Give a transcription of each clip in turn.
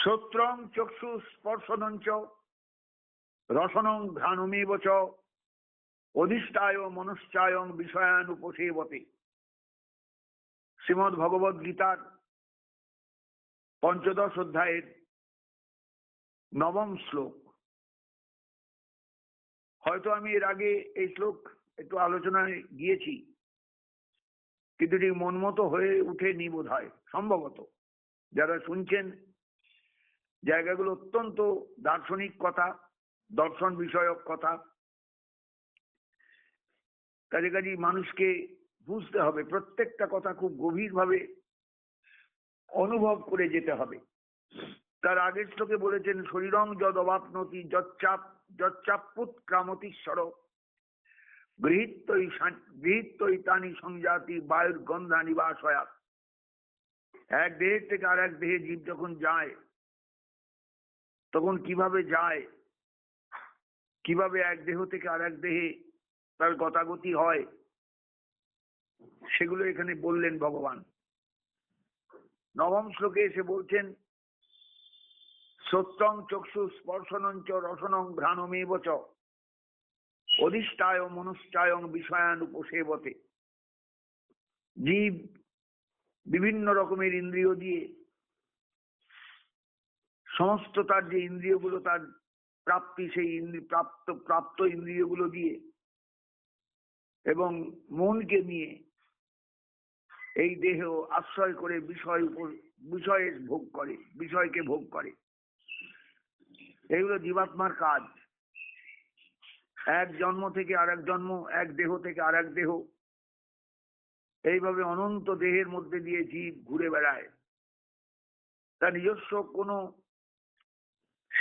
শ্রোত্রং চক্ষু স্পর্শনং চ, রসনং ঘ্রাণমেব চ, অধিষ্ঠায় মনুষ্যায়ং বিষয়ান উপসেবতে শ্রীমদ ভগবদ গীতার পঞ্চদশ অধ্যায়ের নবম শ্লোক। হয়তো আমি এর আগে এই শ্লোক একটু আলোচনায় গিয়েছি, কিন্তু ঠিক মন মতো হয়ে উঠেনি বোধ হয় সম্ভবত। যারা শুনছেন জায়গাগুলো অত্যন্ত দার্শনিক কথা, দর্শন বিষয়ক কথা। কাজে কাজে মানুষকে বুঝতে হবে, প্রত্যেকটা কথা খুব গভীরভাবে অনুভব করে যেতে হবে। তার আগের শ্লোকে বলেছেন, শরীরং যদ অবাপনতি যচ্চাপ যচ্চাপুত ক্রামতিশ্বর গৃহীত্বই গৃহীত্বই তানি সংজাতি বায়ুর গন্ধা নিবাস এক দেহের থেকে আর এক দেহে জীব যখন যায় তখন কীভাবে যায়? কীভাবে এক দেহ থেকে আর এক দেহে তার গতাগতি হয়? সেগুলো এখানে বললেন ভগবান। নবম শ্লোকে এসে বলছেন, সত্যং চক্ষু স্পর্শনঞ্চ রসনং ঘ্রাণমেব চ। অধিষ্ঠায় মনুষ্ঠায়ং বিষয়ান উপসেবতে জীব বিভিন্ন রকমের ইন্দ্রিয় দিয়ে সমস্ত তার যে ইন্দ্রিয়গুলো তার প্রাপ্তি, সেই প্রাপ্ত প্রাপ্ত ইন্দ্রিয়গুলো দিয়ে এবং মনকে নিয়ে এই দেহ আশ্রয় করে বিষয় উপর বিষয়ে ভোগ করে, বিষয়কে ভোগ করে। এগুলো জীবাত্মার কাজ। এক জন্ম থেকে আর এক জন্ম, এক দেহ থেকে আর এক দেহ। এইভাবে অনন্ত দেহের মধ্যে দিয়ে জীব ঘুরে বেড়ায়। তার নিজস্ব কোনো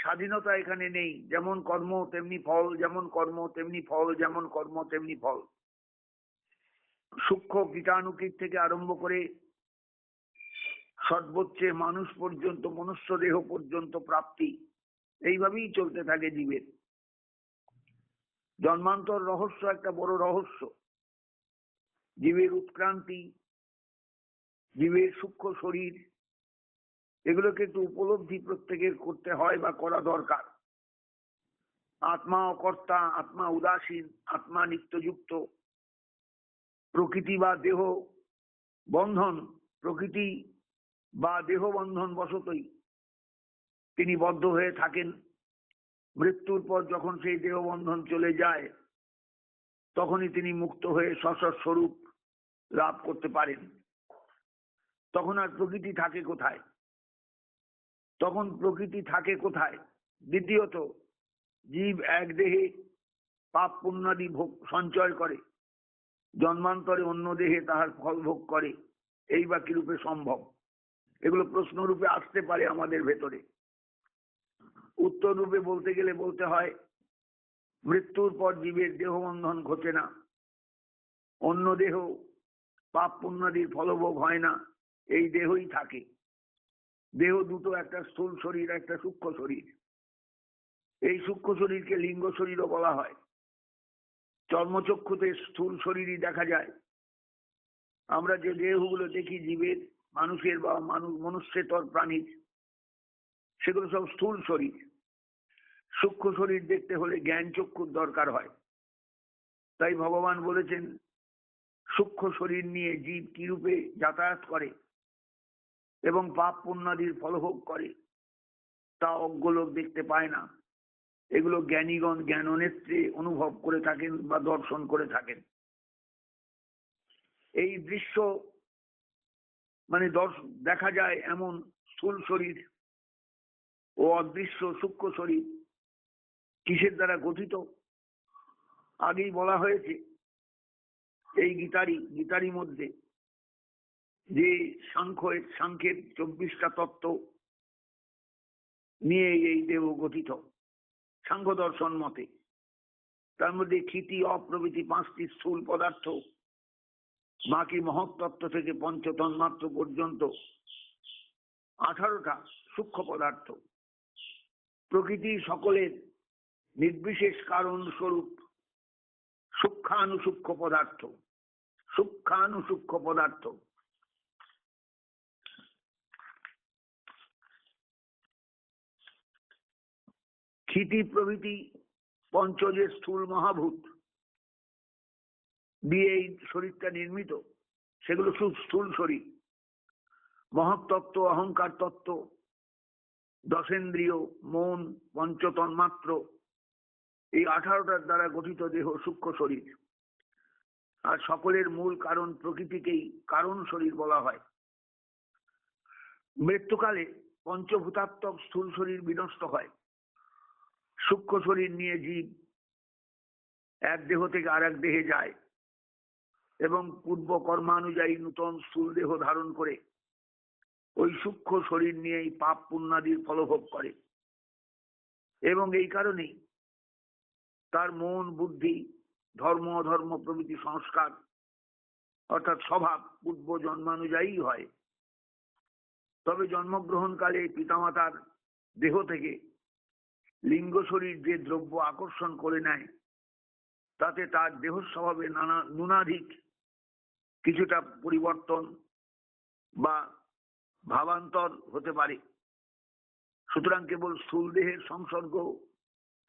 স্বাধীনতা এখানে নেই। যেমন কর্ম, তেমনি ফল, যেমন কর্ম, তেমনি ফল, যেমন কর্ম, তেমনি ফল। সূক্ষ্ম কীটাণুকীট থেকে আরম্ভ করে সর্বোচ্চে মানুষ পর্যন্ত, মনুষ্য দেহ পর্যন্ত প্রাপ্তি, এইভাবেই চলতে থাকে জীবের। জন্মান্তর রহস্য একটা বড় রহস্য। জীবের উৎক্রান্তি, জীবের সূক্ষ্ম শরীর এগুলোকে একটু উপলব্ধি প্রত্যেকের করতে হয় বা করা দরকার। আত্মা অকর্তা, আত্মা উদাসীন, আত্মা নিত্যযুক্ত। প্রকৃতি বা দেহ বন্ধন, প্রকৃতি বা দেহ বন্ধন বশতই তিনি বদ্ধ হয়ে থাকেন। মৃত্যুর পর যখন সেই দেহ বন্ধন চলে যায়, তখনই তিনি মুক্ত হয়ে সসর স্বরূপ লাভ করতে পারেন। তখন আর প্রকৃতি থাকে কোথায়? তখন প্রকৃতি থাকে কোথায়? দ্বিতীয়ত, জীব এক দেহে পাপ পুণ্যাদি ভোগ, সঞ্চয় করে। জন্মান্তরে অন্য দেহে তাহার ফল ভোগ করে। এই বা কিরূপে সম্ভব? এগুলো প্রশ্ন রূপে আসতে পারে আমাদের ভেতরে। উত্তর রূপে বলতে গেলে বলতে হয়, মৃত্যুর পর জীবের দেহবন্ধন ঘটে না। অন্য দেহ পাপ পুণ্যাদির ফলভোগ হয় না। এই দেহই থাকে। দেহ দুটো, একটা স্থূল শরীর, একটা সূক্ষ্ম শরীর। এই সূক্ষ্ম শরীরকে লিঙ্গ শরীরও বলা হয়। চর্মচক্ষুতে স্থূল শরীরই দেখা যায়। আমরা যে দেহগুলো দেখি জীবের, মানুষের বা মানুষ, মনুষ্যেতর প্রাণীর, সেগুলো সব স্থূল শরীর। সূক্ষ্ম শরীর দেখতে হলে জ্ঞান চক্ষুর দরকার হয়। তাই ভগবান বলেছেন, সূক্ষ্ম শরীর নিয়ে জীব কিরূপে যাতায়াত করে? এবং পাপ পুণ্যাদির ফলভোগ করে। তা অজ্ঞ লোক দেখতে পায় না। এগুলো জ্ঞানীগণ জ্ঞাননেত্রে অনুভব করে থাকেন বা দর্শন করে থাকেন। এই দৃশ্য মানে দেখা যায় এমন স্থূল শরীর ও অদৃশ্য সূক্ষ্ম শরীর কিসের দ্বারা গঠিত? আগেই বলা হয়েছে, এই গীতারি গীতারি মধ্যে যে সাংখ্য সাংখ্যের চব্বিশটা তত্ত্ব নিয়ে এই দেহ গঠিত সাংখ্য দর্শন মতে। তার মধ্যে ক্ষিতি, অপ্রভৃতি পাঁচটি স্থূল পদার্থ, বাকি মহত্তত্ত্ব থেকে পঞ্চতন্মাত্র পর্যন্ত আঠারোটা সূক্ষ্ম পদার্থ। প্রকৃতি সকলের নির্বিশেষ কারণ স্বরূপ সূক্ষ্মানুসূক্ষ্ম পদার্থ সূক্ষ্মানুসূক্ষ্ম পদার্থ। ক্ষিতি প্রভৃতি পঞ্চ যে স্থূল মহাভূত। দিয়ে এই শরীরটা নির্মিত। সেগুলো খুব স্থূল শরীর। মহত্তত্ত্ব, অহংকার তত্ত্ব, দশেন্দ্রিয়, মন পঞ্চতন্মাত্র এই আঠারোটার দ্বারা গঠিত দেহ সূক্ষ্ম শরীর। আর সকলের মূল কারণ প্রকৃতিকেই কারণ শরীর বলা হয়। মৃত্যুকালে পঞ্চভূতাত্মক স্থূল শরীর বিনষ্ট হয়। সূক্ষ্ম শরীর নিয়ে জীব এক দেহ থেকে আর এক দেহে যায় এবং পূর্ব কর্মানুযায়ী নূতন স্থূল দেহ ধারণ করে ওই সূক্ষ্ম শরীর নিয়েই পাপ পুণ্যাদির ফলভোগ করে। এবং এই কারণেই তার মন, বুদ্ধি, ধর্ম, অধর্ম প্রভৃতি সংস্কার অর্থাৎ স্বভাব পূর্ব জন্মানুযায়ী হয়। তবে জন্মগ্রহণকালে পিতামাতার দেহ থেকে লিঙ্গ শরীর যে দ্রব্য আকর্ষণ করে নেয়, তাতে তার দেহ স্বভাবে নানা নুনাধিক কিছুটা পরিবর্তন বা ভাবান্তর হতে পারে। সুতরাং কেবল স্থূল দেহের সংসর্গ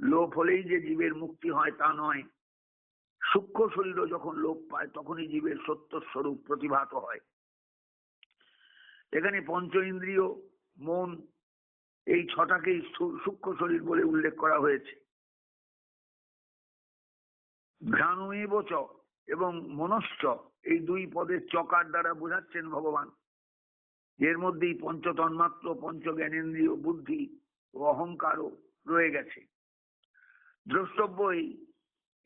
লোপ হলেই যে জীবের মুক্তি হয় তা নয়। সূক্ষ্ম শরীরও যখন লোপ পায়, তখনই জীবের সত্য স্বরূপ প্রতিভাত হয়। এখানে পঞ্চ ইন্দ্রিয় মন এই ছটাকেই সূক্ষ্ম শরীর বলে উল্লেখ করা হয়েছে। ঘ্রাণমেব চ এবং মনশ্চ এই দুই পদের চকার দ্বারা বোঝাচ্ছেন ভগবান। এর মধ্যেই পঞ্চতন্মাত্র পঞ্চ জ্ঞানেন্দ্রীয় বুদ্ধি ও অহংকারও রয়ে গেছে। দ্রষ্টব্যই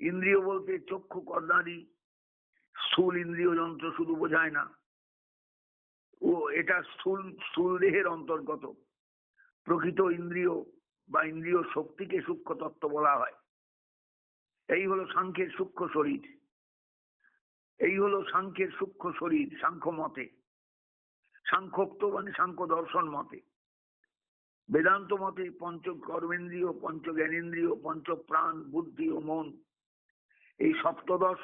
ইন্দ্রিয় বলতে চক্ষু কর্ণাদি, স্থূল ইন্দ্রিয় যন্ত্র শুধু বোঝায় না। ও এটা স্থূল স্থূল দেহের অন্তর্গত। প্রকৃত ইন্দ্রিয় বা ইন্দ্রিয় শক্তিকে সূক্ষ্ম তত্ত্ব বলা হয়। এই হলো সাংখ্যের সূক্ষ্ম শরীর। এই হলো সাংখ্যের সূক্ষ্ম শরীর, সাংখ্য মতে। সাংখ্যোক্ত মানে সাংখ্য দর্শন মতে। বেদান্ত মতে পঞ্চ কর্মেন্দ্রীয় পঞ্চ জ্ঞানেন্দ্রীয় পঞ্চ প্রাণ বুদ্ধি ও মন। এই সপ্তদশ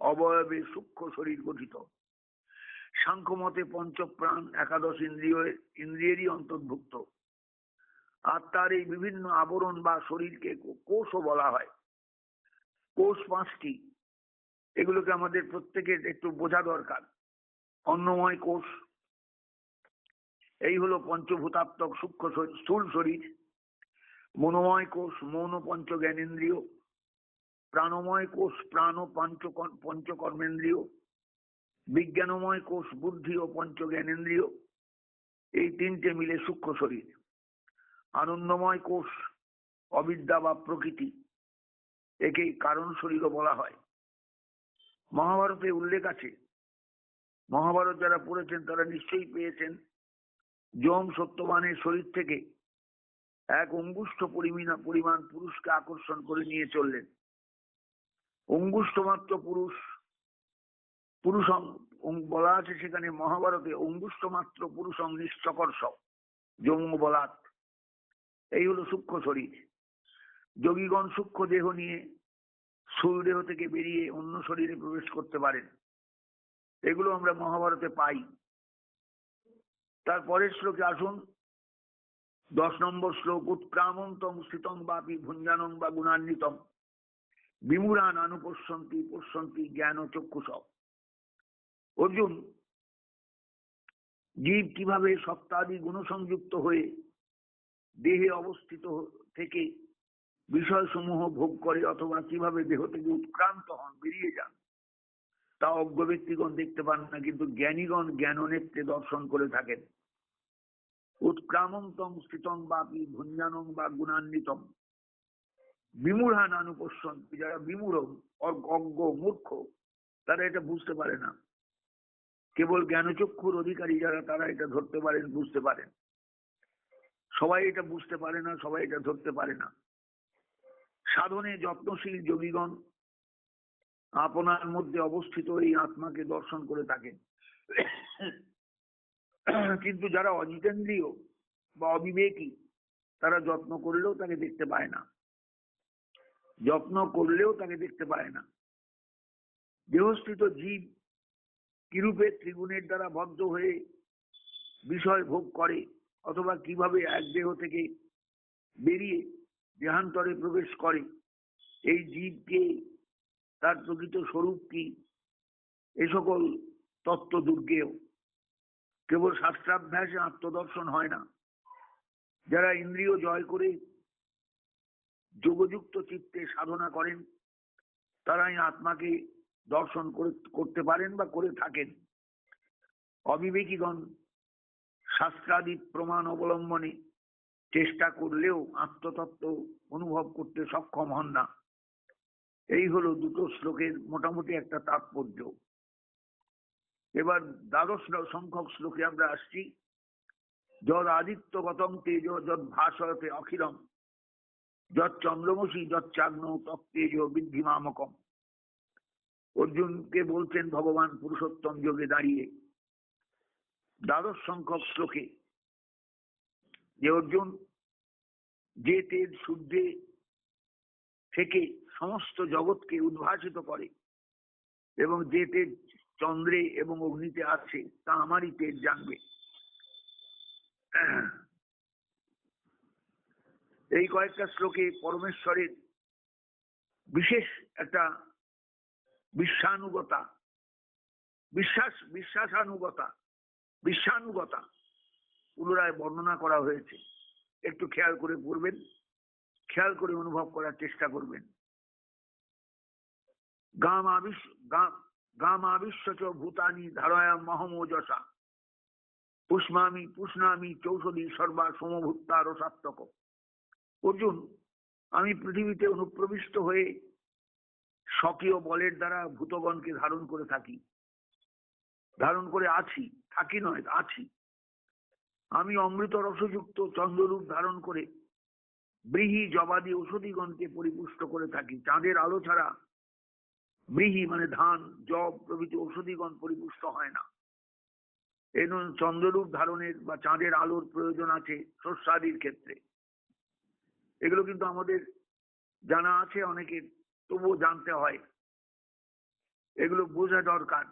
অবয়বে সূক্ষ্ম শরীর গঠিত। সাংখ্য মতে পঞ্চ প্রাণ একাদশ ইন্দ্রিয়, ইন্দ্রিয়েরই অন্তর্ভুক্ত। আর তার এই বিভিন্ন আবরণ বা শরীরকে কোষও বলা হয়। কোষ পাঁচটি। এগুলোকে আমাদের প্রত্যেকের একটু বোঝা দরকার। অন্নময় কোষ, এই হলো পঞ্চভূতাত্মক সূক্ষ্ম স্থূল শরীর। মনোময় কোষ, মৌন পঞ্চ জ্ঞানেন্দ্রীয় প্রাণময় কোষ, প্রাণ পঞ্চ পঞ্চকর্মেন্দ্রীয়। বিজ্ঞানময় কোষ, বুদ্ধি ও পঞ্চ জ্ঞানেন্দ্রীয় এই তিনটে মিলে সূক্ষ্ম শরীর। আনন্দময় কোষ, অবিদ্যা বা প্রকৃতি, একেই কারণ শরীরও বলা হয়। মহাভারতে উল্লেখ আছে, মহাভারত যারা পড়েছেন তারা নিশ্চয়ই পেয়েছেন, যম সত্যবানের শরীর থেকে এক অঙ্গুষ্ঠ পরিমাণ পরিমাণ পুরুষকে আকর্ষণ করে নিয়ে চললেন। অঙ্গুষ্ঠ মাত্র পুরুষ পুরুষ বলা আছে সেখানে মহাভারতে অঙ্গুষ্ঠ মাত্র পুরুষ নিশ্চকর্ষ যৌম বলাৎ। এই হলো সূক্ষ্ম শরীর। যোগীগণ সূক্ষ্ম দেহ নিয়ে স্থূল থেকে বেরিয়ে অন্য শরীরে প্রবেশ করতে পারেন। এগুলো আমরা মহাভারতে পাই। তার পরের শ্লোকে আসুন। দশ নম্বর শ্লোক উৎক্রামন্তম স্থিতম বাপি ভুঞ্জানং বা গুণান্বিতম। বিমুরান অনুপশ্যন্তি পশ্যন্তি জ্ঞান চক্ষুষ অর্জুন, জীব কীভাবে সপ্তাদি গুণসংযুক্ত হয়ে দেহে অবস্থিত থেকে বিষয়সমূহ ভোগ করে অথবা কীভাবে দেহ থেকে উৎক্রান্ত হন, বেরিয়ে যান। তা অজ্ঞ ব্যক্তিগণ দেখতে পান না, কিন্তু জ্ঞানীগণ জ্ঞান নেত্রে দর্শন করে থাকেন। উৎক্রামন্তম স্থিতম বাপি ভুঞ্জানং বা গুণান্বিতম। বিমূঢ়ান অনুপশ্যন যারা বিমূঢ় অজ্ঞ, মূর্খ, তারা এটা বুঝতে পারে না। কেবল জ্ঞানচক্ষুর অধিকারী যারা, তারা এটা ধরতে পারেন, বুঝতে পারেন। সবাই এটা বুঝতে পারে না, সবাই এটা ধরতে পারে না। সাধনে যত্নশীল যোগীগণ আপনার মধ্যে অবস্থিত এই আত্মাকে দর্শন করে থাকেন। কিন্তু যারা অজিতেন্দ্রীয় বা অবিবেকী, তারা যত্ন করলেও তাকে দেখতে পায় না। যত্ন করলেও তাকে দেখতে পায় না। দেহস্থিত জীব কিরূপে ত্রিগুণের দ্বারা বদ্ধ হয়ে বিষয় ভোগ করে অথবা কীভাবে এক দেহ থেকে বেরিয়ে দেহান্তরে প্রবেশ করে, এই জীবকে, তার প্রকৃত স্বরূপ কি? এ সকল তত্ত্ব দুর্গেও কেবল শাস্ত্রাভ্যাসে আত্মদর্শন হয় না। যারা ইন্দ্রিয় জয় করে যোগযুক্ত চিত্তে সাধনা করেন, তারাই আত্মাকে দর্শন করে, করতে পারেন বা করে থাকেন। অবিবেকীগণ শাস্ত্রাদি প্রমাণ অবলম্বনে চেষ্টা করলেও আত্মতত্ত্ব অনুভব করতে সক্ষম হন না। এই হলো দুটো শ্লোকের মোটামুটি একটা তাৎপর্য। এবার দ্বাদশ সংখ্যক শ্লোকে আমরা আসছি। যদ আদিত্য গতম তেজ যদ ভাষয়তে অখিলম যদ চন্দ্রমসী যদ চাগ্ন তত্তেজ বৃদ্ধি মামকম অর্জুনকে বলছেন, ভগবান পুরুষোত্তম যোগে দাঁড়িয়ে দ্বাদশ সংখ্যক শ্লোকে যে অর্জুন, যে তেজ সূর্যে থেকে সমস্ত জগৎকে উদ্ভাসিত করে এবং যে তেজ চন্দ্রে এবং অগ্নিতে আছে তা আমারই তেজ জানবে। এই কয়েকটা শ্লোকে পরমেশ্বরের বিশেষ একটা বিশ্বানুগতা, বিশ্বাস, বিশ্বাসানুগতা বিশ্বানুগতা পুনরায় বর্ণনা করা হয়েছে। একটু খেয়াল করে পড়বেন, খেয়াল করে অনুভব করার চেষ্টা করবেন। গাম আবিশ গাম আবিশ্ব চ ভূতানি ধারয়া মহমোজসা পুষ্মামি, পুষ্ণামি, চৌষধি সর্বা সমভূত্তা রসাত্মক। অর্জুন, আমি পৃথিবীতে অনুপ্রবিষ্ট হয়ে স্বকীয় বলের দ্বারা ভূতগণকে ধারণ করে থাকি। ধারণ করে আছি, থাকি নয়, আছি। আমি অমৃত রসযুক্ত চন্দ্ররূপ ধারণ করে ব্রিহি জবাদি ঔষধিগণকে পরিপুষ্ট করে থাকি। চাঁদের আলো ছাড়া ব্রিহি মানে ধান, জব প্রভৃতি ঔষধিগণ পরিপুষ্ট হয় না। এই চন্দ্ররূপ ধারণের বা চাঁদের আলোর প্রয়োজন আছে শস্যাদির ক্ষেত্রে। এগুলো কিন্তু আমাদের জানা আছে অনেকের, তবুও জানতে হয়। এগুলো বোঝা দরকার।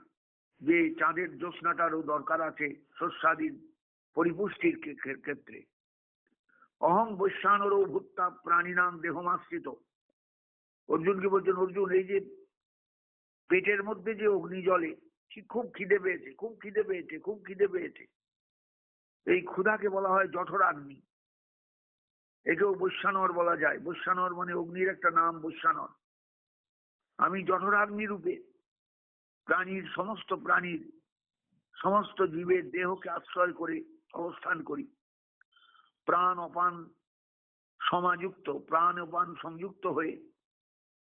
যে চাঁদের জ্যোৎস্নাটারও দরকার আছে শস্যাদির পরিপুষ্টির ক্ষেত্রে। অহং বৈশ্বানর ভূত্তা প্রাণীনাম দেহমাশ্রিত। অর্জুনকে বলছেন, অর্জুন, এই যে পেটের মধ্যে যে অগ্নি জলে খুব খিদে পেয়েছে, খুব খিদে পেয়েছে, খুব খিদে পেয়েছে। এই ক্ষুধাকে বলা হয় জঠরাগ্নি। একেও বৈশ্বানর বলা যায়। বৈশ্বানর মানে অগ্নির একটা নাম বৈশ্বানর। আমি জঠরাগ্নি রূপে প্রাণীর সমস্ত প্রাণীর সমস্ত জীবের দেহকে আশ্রয় করে অবস্থান করি। প্রাণ অপান সমাযুক্ত, প্রাণ অপান সংযুক্ত হয়ে,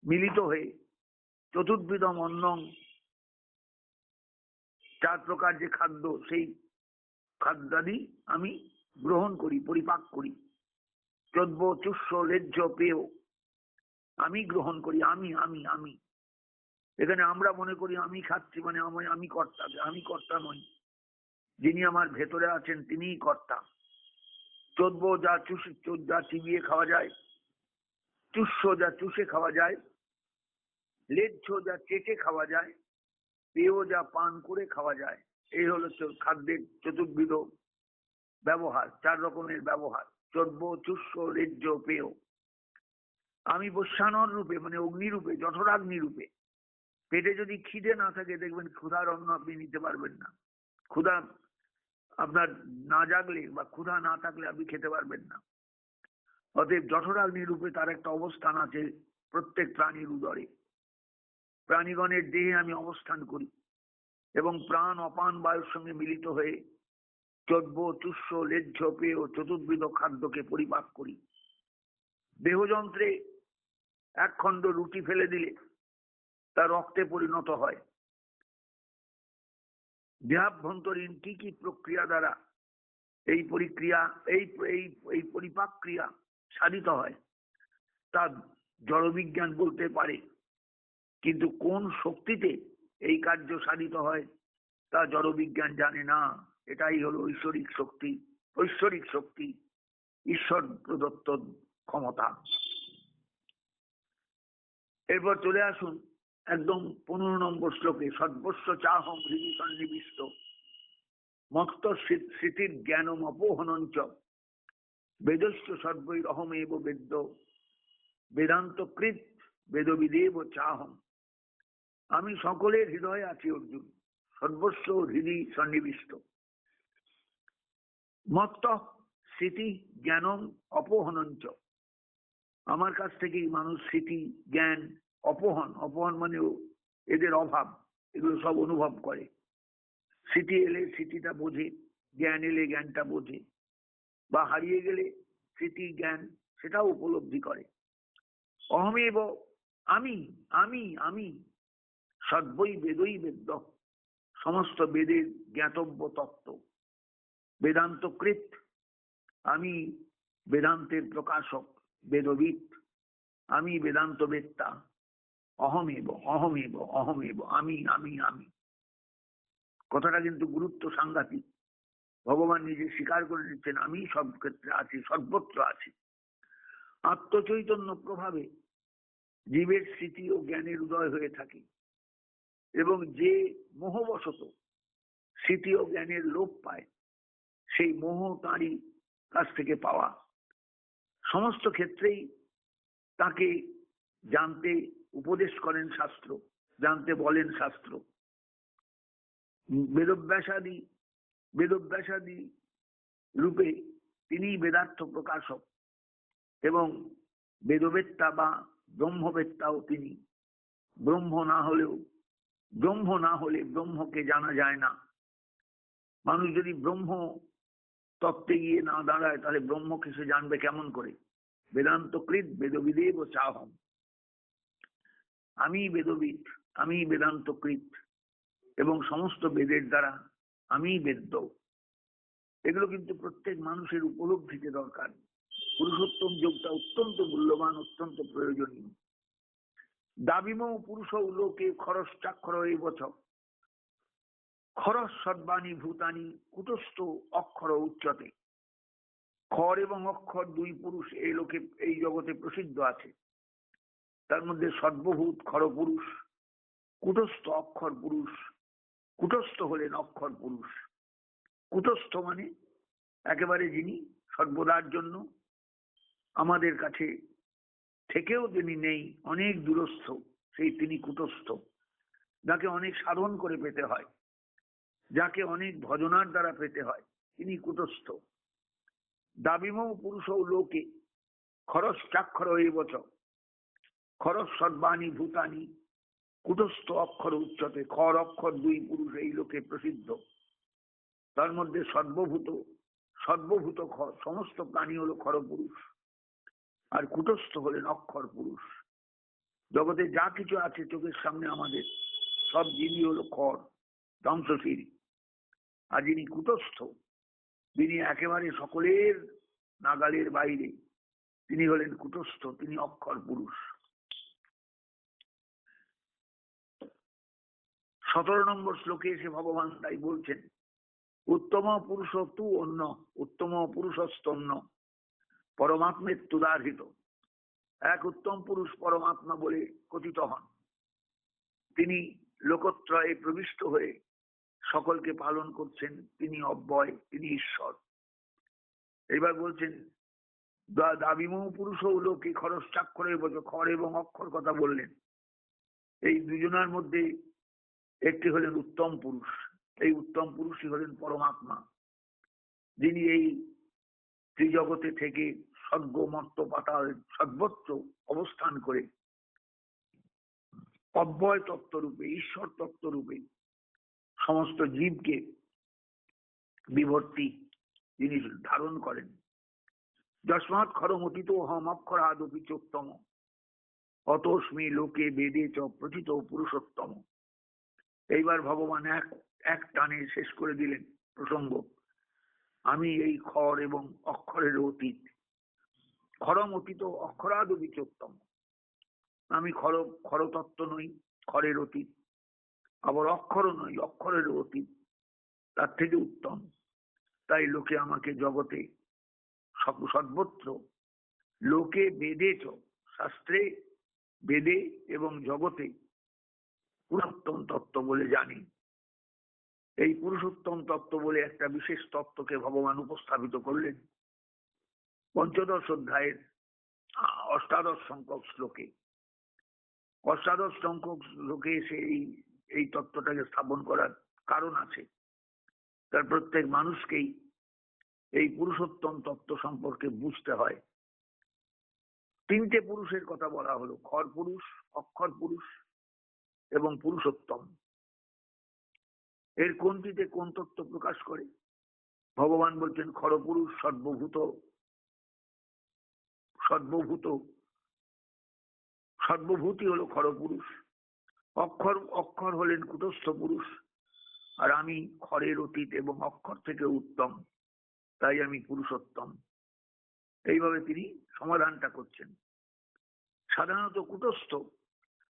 মিলিত হয়ে চতুর্বিধম অন্নং চার প্রকার যে খাদ্য, সেই খাদ্যাদি আমি গ্রহণ করি, পরিপাক করি। চোদ্দ চুষ্য লেজ্জ, পেয় আমি গ্রহণ করি, আমি আমি আমি। এখানে আমরা মনে করি আমি খাচ্ছি মানে আমি আমি কর্তা আমি কর্তা নই। যিনি আমার ভেতরে আছেন, তিনিই কর্তা। চোদ্দ যা চুষে যা চিবিয়ে খাওয়া যায়, চুষ্য যা চুষে খাওয়া যায়, লেজ্জ যা চেটে খাওয়া যায়, পেয় যা পান করে খাওয়া যায়, এই হলো খাদ্যের চতুর্বিধ ব্যবহার, চার রকমের ব্যবহার চর্ব চুষ্য, লেজ্জ, পেয়। আমি বস্যানর রূপে মানে অগ্নিরূপে জঠরাগ্নি রূপে পেটে যদি খিদে না থাকে, দেখবেন ক্ষুধার অন্ন আপনি নিতে পারবেন না। ক্ষুধা আপনার না জাগলে বা ক্ষুধা না থাকলে আপনি খেতে পারবেন না। অতএব জঠরাগ্নি রূপে তার একটা অবস্থান আছে প্রত্যেক প্রাণীর উদরে। প্রাণীগণের দেহে আমি অবস্থান করি এবং প্রাণ অপান বায়ুর সঙ্গে মিলিত হয়ে চর্ব, তুষ্য, লেজ্জ, পেয়, চতুর্বিধ খাদ্যকে পরিপাক করি। দেহযন্ত্রে এক খণ্ড রুটি ফেলে দিলে তা রক্তে পরিণত হয়। দেহাভ্যন্তরীণ কি কি প্রক্রিয়া দ্বারা এই পরিক্রিয়া, এই এই পরিপাক ক্রিয়া সাধিত হয়, তা জড়বিজ্ঞান বলতে পারে। কিন্তু কোন শক্তিতে এই কার্য সাধিত হয়, তা জড়বিজ্ঞান জানে না। এটাই হলো ঐশ্বরিক শক্তি ঐশ্বরিক শক্তি, ঈশ্বর প্রদত্ত ক্ষমতা। এরপর চলে আসুন একদম পনেরো নম্বর শ্লোকে, সর্বস্ব চাহম হৃদি সন্নিবিষ্ট মক্ত স্মৃতির জ্ঞানম অপহনঞ্চ। বেদস্য সর্বৈ রহমেব বেদ্য। বেদান্ত বেদান্তকৃত বেদবিদেব চাহম। আমি সকলের হৃদয়ে আছি, অর্জুন। সর্বস্ব হৃদয় সন্নিবিষ্ট। মত্ত স্মৃতি জ্ঞানম অপহনঞ্চ। আমার কাছ থেকেই মানুষ স্মৃতি, জ্ঞান অপহন অপহন মানে এদের অভাব, এগুলো সব অনুভব করে। স্মৃতি এলে স্মৃতিটা বোঝে, জ্ঞান এলে জ্ঞানটা বোঝে, বা হারিয়ে গেলে স্মৃতি জ্ঞান সেটাও উপলব্ধি করে। অহমেব আমি আমি আমি সদ্বই বেদই বেদ্য, সমস্ত বেদের জ্ঞাতব্য তত্ত্ব। বেদান্তকৃত আমি বেদান্তের প্রকাশক বেদবিদ আমি বেদান্ত বেত্তা। অহমেব অহমেব অহমেব আমি আমি আমি কথাটা কিন্তু গুরুত্ব সাংঘাতিক। ভগবান নিজে স্বীকার করে নিচ্ছেন, আমি সব ক্ষেত্রে আছি, সর্বত্র আছি। আত্মচৈতন্য প্রভাবে জীবের স্মৃতি ও জ্ঞানের উদয় হয়ে থাকে। এবং যে মোহবশত স্মৃতি ও জ্ঞানের লোপ পায়, সেই মোহ তাঁরই কাছ থেকে পাওয়া। সমস্ত ক্ষেত্রেই তাকে জানতে উপদেশ করেন শাস্ত্র, জানতে বলেন শাস্ত্র। বেদব্যাসাদি বেদব্যাসাদি রূপে তিনি বেদার্থ প্রকাশক এবং বেদবেত্তা বা ব্রহ্মবেত্তাও তিনি। ব্রহ্ম না হলেও, ব্রহ্ম না হলে ব্রহ্মকে জানা যায় না। মানুষ যদি ব্রহ্ম তত্ত্বে গিয়ে না দাঁড়ায়, তাহলে ব্রহ্মকে সে জানবে কেমন করে? বেদান্তকৃত বেদবিদেব চাহম। আমি বেদবিদ আমি বেদান্তকৃত এবং সমস্ত বেদের দ্বারা আমি বেদ্য। এগুলো কিন্তু প্রত্যেক মানুষের উপলব্ধিতে দরকার। পুরুষোত্তম যোগটা অত্যন্ত মূল্যবান, অত্যন্ত প্রয়োজনীয়। দাবিম পুরুষ লোকে খরচ চাক্ষর এই বছর। খরচ সদ্বাণী ভূতানি কুটস্থ অক্ষর উচ্চতে। খর এবং অক্ষর দুই পুরুষ এই লোকে, এই জগতে প্রসিদ্ধ আছে। তার মধ্যে সর্বভূত খর পুরুষ কুটস্থ অক্ষর পুরুষ, কুটস্থ হলেন অক্ষর পুরুষ। কুটস্থ মানে একেবারে যিনি সর্বদার জন্য আমাদের কাছে থেকেও তিনি নেই, অনেক দূরস্থ, সেই তিনি কুটস্থ। যাকে অনেক সাধন করে পেতে হয়, যাকে অনেক ভজনার দ্বারা পেতে হয়, তিনি কুটস্থ। দাবিম পুরুষ লোকে খরচ চাক্ষর এই বছর খরচ সর্বাণী ভূতানি। কুটস্থ অক্ষর উচ্চতে, খর অক্ষর দুই পুরুষ এই লোকে প্রসিদ্ধ। তার মধ্যে সর্বভূত সর্বভূত সমস্ত প্রাণী হলো খর পুরুষ আর কুটস্থ হলেন অক্ষর পুরুষ। জগতে যা কিছু আছে চোখের সামনে আমাদের, সব যিনি হলো খর, ধ্বংসশীল। আর যিনি কুটস্থ, তিনি একেবারে সকলের নাগালের বাইরে, তিনি হলেন কুটস্থ, তিনি অক্ষর পুরুষ। সতেরো নম্বর শ্লোকে এসে ভগবান তাই বলছেন, উত্তম পুরুষ তু অন্য, উত্তম পুরুষস্ত অন্য পরমাত্মের তুদার্হিত। এক উত্তম পুরুষ পরমাত্মা বলে কথিত হন। তিনি লোকত্রয়ে প্রবিষ্ট হয়ে সকলকে পালন করছেন, তিনি অব্যয়, তিনি ঈশ্বর। এবার বলছেন দাবিম পুরুষ ও লোকে খরচ বছর খর এবং অক্ষর কথা বললেন। এই দুজনার মধ্যে একটি হলেন উত্তম পুরুষ। এই উত্তম পুরুষই হলেন পরমাত্মা, যিনি এই ত্রিজগতে থেকে স্বর্গ মর্ত পাতাল সর্বত্র অবস্থান করে অব্যয় তত্ত্বরূপে, ঈশ্বর তত্ত্বরূপে সমস্ত জীবকে বিভর্তি যিনি ধারণ করেন। যস্মাৎ খরমতিত হম অক্ষর আদপি চোত্তম অতস্মি লোকে বেদে চ প্রচিত পুরুষোত্তম। এইবার ভগবান এক এক টানে শেষ করে দিলেন প্রসঙ্গ। আমি এই খর এবং অক্ষরের অতীত। খরম অতীত, অক্ষরাদ বিচোত্তম। আমি খর খরতত্ত্ব নই খরের অতীত। আবার অক্ষর নই, অক্ষরের অতীত। তার থেকে উত্তম। তাই লোকে আমাকে জগতে সর্বত্র, লোকে বেদেছ শাস্ত্রে বেদে এবং জগতে পুরুষোত্তম তত্ত্ব বলে জানি। এই পুরুষোত্তম তত্ত্ব বলে একটা বিশেষ তত্ত্বকে ভগবান উপস্থাপিত করলেন। পঞ্চদশ অধ্যায়ের অষ্টাদশ সংখ্যক শ্লোকে। অষ্টাদশ সংখ্যক শ্লোকে এসে এই এই তত্ত্বটাকে স্থাপন করার কারণ আছে। তার প্রত্যেক মানুষকেই এই পুরুষোত্তম তত্ত্ব সম্পর্কে বুঝতে হয়। তিনটে পুরুষের কথা বলা হলো খর পুরুষ, অক্ষর পুরুষ এবং পুরুষোত্তম। এর কোনটিতে কোন তত্ত্ব প্রকাশ করে? ভগবান বলছেন খরপুরুষ সর্বভূত সর্বভূত, সর্বভূতি হলো খরপুরুষ অক্ষর অক্ষর হলেন কুটস্থ পুরুষ। আর আমি খরের অতীত এবং অক্ষর থেকে উত্তম, তাই আমি পুরুষোত্তম। এইভাবে তিনি সমাধানটা করছেন। সাধারণত কুটস্থ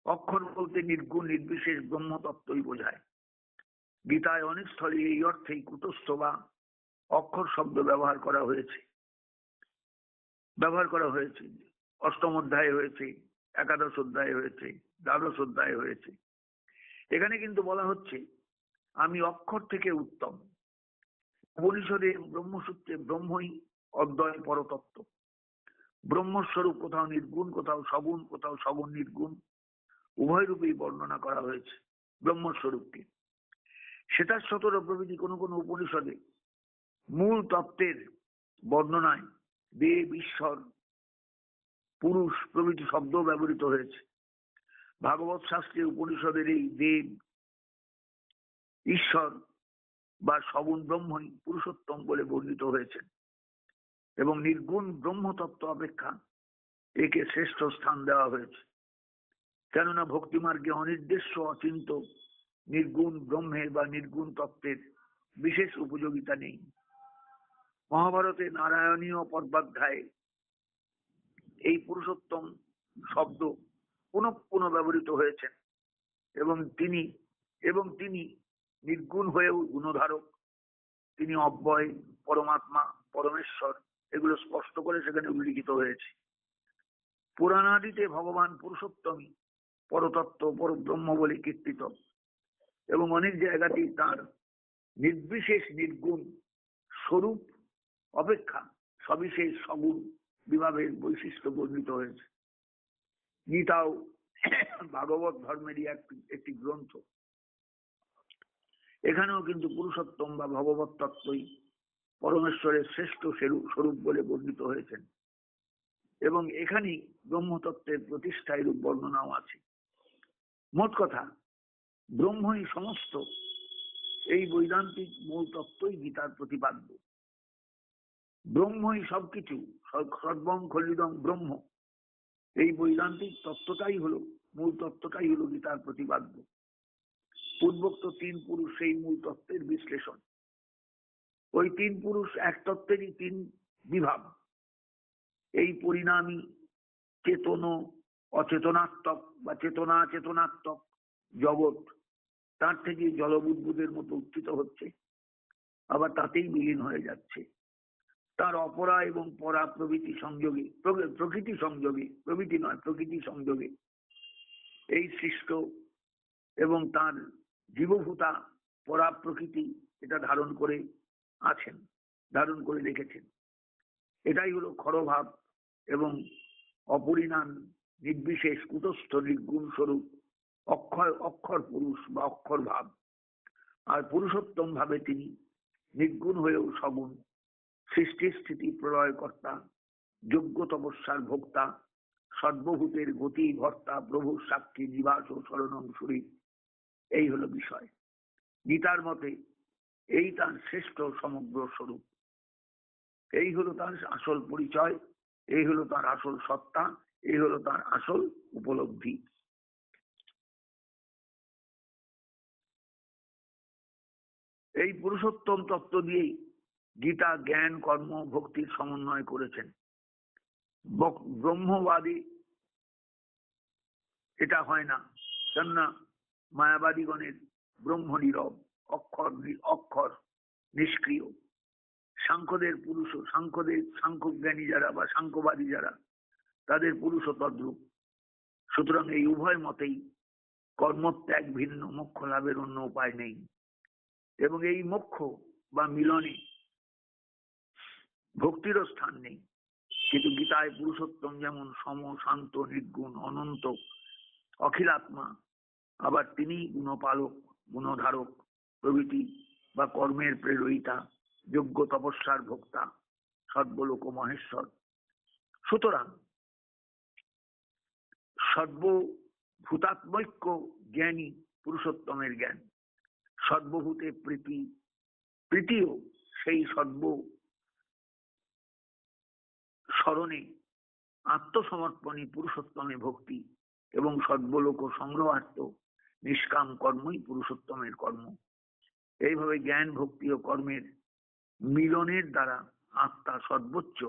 অক্ষর বলতে নির্গুণ, নির্বিশেষ ব্রহ্মতত্ত্বই বোঝায়। গীতায় অনেক স্থলে এই অর্থেই কুটস্থ বা অক্ষর শব্দ ব্যবহার করা হয়েছে। ব্যবহার করা হয়েছে। অষ্টম অধ্যায়ে হয়েছে, একাদশ অধ্যায়ে হয়েছে, দ্বাদশ অধ্যায়ে হয়েছে। এখানে কিন্তু বলা হচ্ছে, আমি অক্ষর থেকে উত্তম। উপনিষদে ব্রহ্মসূত্রে ব্রহ্মই অদ্বয় পরতত্ত্ব। ব্রহ্মস্বরূপ কোথাও নির্গুণ, কোথাও সগুণ কোথাও সগুণ নির্গুণ। উভয় রূপেই বর্ণনা করা হয়েছে ব্রহ্মস্বরূপকে। সেটা সতর প্রভৃতি কোন কোন উপনিষদে মূল তত্ত্বের বর্ণনায় দেব, ঈশ্বর, পুরুষ প্রভৃতি শব্দ ব্যবহৃত হয়েছে। ভাগবত শাস্ত্রে উপনিষদের এই দেব, ঈশ্বর বা সগুণ ব্রহ্মই পুরুষোত্তম বলে বর্ণিত হয়েছে এবং নির্গুণ ব্রহ্মতত্ত্ব অপেক্ষা একে শ্রেষ্ঠ স্থান দেওয়া হয়েছে। কেননা ভক্তিমার্গে অনির্দেশ্য অচিন্ত নির্গুণ ব্রহ্মের বা নির্গুণ তত্ত্বের বিশেষ উপযোগিতা নেই। মহাভারতে নারায়ণীয় পর্বাধ্যায়ে এই পুরুষোত্তম শব্দ পুনঃ পুনঃ ব্যবহৃত হয়েছেন এবং তিনি এবং তিনি নির্গুণ হয়েও গুণধারক। তিনি অব্যয়, পরমাত্মা, পরমেশ্বর, এগুলো স্পষ্ট করে সেখানে উল্লিখিত হয়েছে। পুরাণাদিতে ভগবান পুরুষোত্তমী পরতত্ত্ব, পরব্রহ্ম বলে কীর্তিত। এবং অনেক জায়গাতেই তার নির্বিশেষ নির্গুণ স্বরূপ অপেক্ষা সবিশেষ সগুণ বিভাবের বৈশিষ্ট্য বর্ণিত হয়েছে। গীতাও ভাগবত ধর্মেরই একটি গ্রন্থ। এখানেও কিন্তু পুরুষোত্তম বা ভগবত তত্ত্বই পরমেশ্বরের শ্রেষ্ঠ স্বরূপ বলে বর্ণিত হয়েছেন। এবং এখানেই ব্রহ্মতত্ত্বের প্রতিষ্ঠায় রূপ বর্ণনাও আছে। মোট কথা, ব্রহ্মই সমস্ত। এই বৈদান্তিক মূল তত্ত্বই গীতার প্রতিপাদ্য। ব্রহ্মই সবকিছু সর্বং খলিদং ব্রহ্ম। এই বৈদান্তিক তত্ত্বটাই হলো, মূল তত্ত্বটাই হলো গীতার প্রতিপাদ্য। পূর্বোক্ত তিন পুরুষ সেই মূল তত্ত্বের বিশ্লেষণ। ওই তিন পুরুষ এক তত্ত্বেরই তিন বিভাগ। এই পরিণামী, চেতন অচেতনাত্মক বা চেতনা চেতনাত্মক জগৎ, তার থেকে জলবুদ্বুদের মতো উত্থিত হচ্ছে, আবার তাতেই বিলীন হয়ে যাচ্ছে। তার অপরা এবং পরা প্রভৃতি সংযোগে প্রকৃতি সংযোগে, প্রভৃতি নয়, প্রকৃতি সংযোগে এই সৃষ্ট এবং তার জীবভূতা পরা প্রকৃতি এটা ধারণ করে আছেন, ধারণ করে রেখেছেন। এটাই হলো খরভাব এবং অপরিণাম নির্বিশেষ কুটস্থ নির্গুণ স্বরূপ অক্ষর অক্ষর পুরুষ বা অক্ষর ভাব। আর পুরুষোত্তম ভাবে তিনি নির্গুণ হয়েও সগুণ সৃষ্টি স্থিতি প্রলয়কর্তা যোগ্য তপস্যার ভোক্তা, সর্বভূতের গতি ভর্তা প্রভু সাক্ষী, নিবাস ও শরণং সুরী। এই হলো বিষয়। গীতার মতে এই তার শ্রেষ্ঠ সমগ্র স্বরূপ। এই হলো তার আসল পরিচয়, এই হলো তার আসল সত্তা এই হলো তার আসল উপলব্ধি। এই পুরুষোত্তম তত্ত্ব দিয়েই গীতা, জ্ঞান, কর্ম ভক্তির সমন্বয় করেছেন। ব্রহ্মবাদী এটা হয় না। কেননা মায়াবাদীগণের ব্রহ্ম নীরব অক্ষর অক্ষর নিষ্ক্রিয়। সাংখ্যদের পুরুষ, সাংখ্যদের সাংখ্য জ্ঞানী যারা বা সাংখ্যবাদী যারা তাদের পুরুষ তদ্রূপ সুতরাং এই উভয় মতেই কর্মত্যাগ ভিন্ন, মোক্ষ লাভের অন্য উপায় নেই। এবং এই মোক্ষ বা মিলনে ভক্তিরও স্থান নেই। কিন্তু গীতায় পুরুষোত্তম যেমন সম, শান্ত, নির্গুণ, অনন্ত, অখিলাত্মা, আবার তিনি গুণপালক, গুণধারক, প্রভৃতি বা কর্মের প্রেরয়িতা যোগ্য তপস্যার ভোক্তা, সর্বলোক, মহেশ্বর। সুতরাং সর্বভূতাত্মৈক্য জ্ঞানী পুরুষোত্তমের জ্ঞান। সর্বভূতে প্রীতি, প্রীতিও সেই সর্ব স্মরণে আত্মসমর্পণে পুরুষোত্তমে ভক্তি এবং সর্বলোক সংগ্রহার্থ নিষ্কাম কর্মই পুরুষোত্তমের কর্ম। এইভাবে জ্ঞান, ভক্তি ও কর্মের মিলনের দ্বারা আত্মা সর্বোচ্চ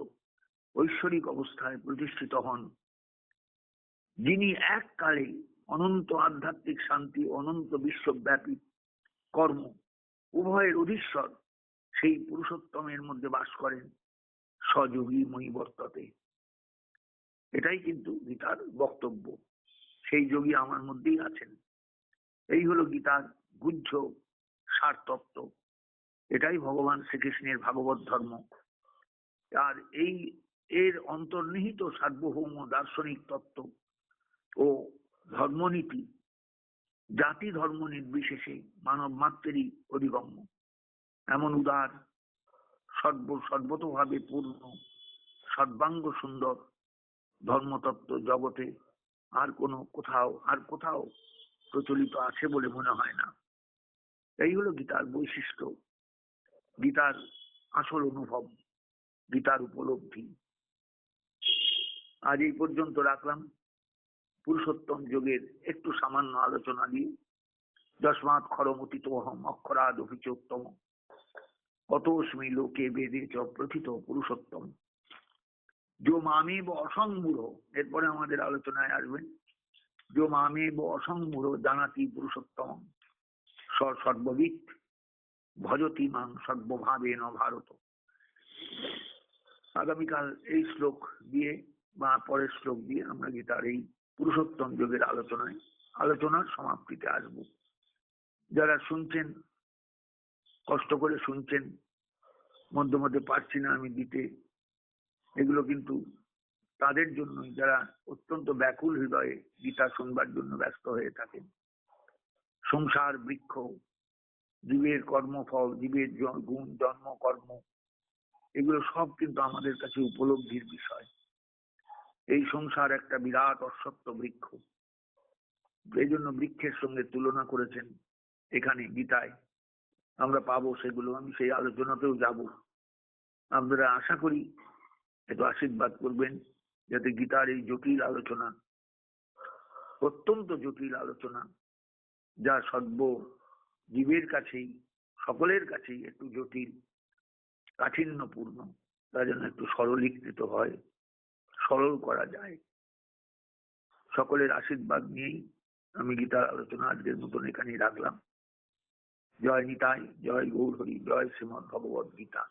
ঐশ্বরিক অবস্থায় প্রতিষ্ঠিত হন। যিনি এককালে অনন্ত আধ্যাত্মিক শান্তি, অনন্ত বিশ্বব্যাপী কর্ম, উভয়ের অধীশ্বর, সেই পুরুষোত্তমের মধ্যে বাস করেন সযোগী মই বর্ততে এটাই কিন্তু গীতার বক্তব্য। সেই যোগী আমার মধ্যেই আছেন। এই হলো গীতার গুহ্য সারতত্ত্ব। এটাই ভগবান শ্রীকৃষ্ণের ভাগবত ধর্ম। আর এই, এর অন্তর্নিহিত সার্বভৌম দার্শনিক তত্ত্ব ও ধর্মনীতি, জাতি ধর্ম নির্বিশেষে মানব মাত্রেরই অধিগম্য। এমন উদার, সর্ব, সর্বতভাবে পূর্ণ, সর্বাঙ্গ সুন্দর ধর্মতত্ত্ব জগতে আর কোনো কোথাও, আর কোথাও প্রচলিত আছে বলে মনে হয় না। এই হলো গীতার বৈশিষ্ট্য। গীতার আসল অনুভব, গীতার উপলব্ধি। আজ এই পর্যন্ত রাখলাম। পুরুষোত্তম যোগের একটু সামান্য আলোচনা দিয়ে যস্মাৎ খরমতীত অহম অক্ষরাদ অভিচোত্তম কতস্মি লোকে বেদে চ প্রথিত পুরুষোত্তম। যো মামেব অসংমূঢ়। এরপরে আমাদের আলোচনায় আসবেন। যো মামেব অসংমূঢ় জানাতি পুরুষোত্তম। সর্ববিদ ভজতি মাং সর্বভাবে ন ভারত আগামীকাল এই শ্লোক দিয়ে বা পরের শ্লোক দিয়ে আমরা গীতার এই পুরুষোত্তম যোগের আলোচনায়, আলোচনার সমাপ্তিতে আসব। যারা শুনছেন, কষ্ট করে শুনছেন, মধ্যে মধ্যে পারছি না আমি দিতে, এগুলো কিন্তু তাদের জন্যই যারা অত্যন্ত ব্যাকুল হৃদয়ে গীতা শুনবার জন্য ব্যস্ত হয়ে থাকেন। সংসার, বৃক্ষ, জীবের কর্মফল, জীবের গুণ, জন্ম, কর্ম, এগুলো সব কিন্তু আমাদের কাছে উপলব্ধির বিষয়। এই সংসার একটা বিরাট অশ্বত্ব বৃক্ষ। এই জন্য বৃক্ষের সঙ্গে তুলনা করেছেন এখানে গীতায়। আমরা পাবো সেগুলো, আমি সেই আলোচনাতেও যাব। আপনারা আশা করি একটু আশীর্বাদ করবেন যাতে গীতার এই জটিল আলোচনা, অত্যন্ত জটিল আলোচনা, যা সর্ব জীবের কাছেই, সকলের কাছেই একটু জটিল, কাঠিন্যপূর্ণ, তা যেন একটু সরলীকৃত হয়। সরল করা যায়। সকলের আশীর্বাদ নিয়েই আমি গীতার আলোচনা আজকের মতন এখানেই রাখলাম। জয় নিতাই, জয় গৌর হরি জয় শ্রীমদ ভগবত গীতা।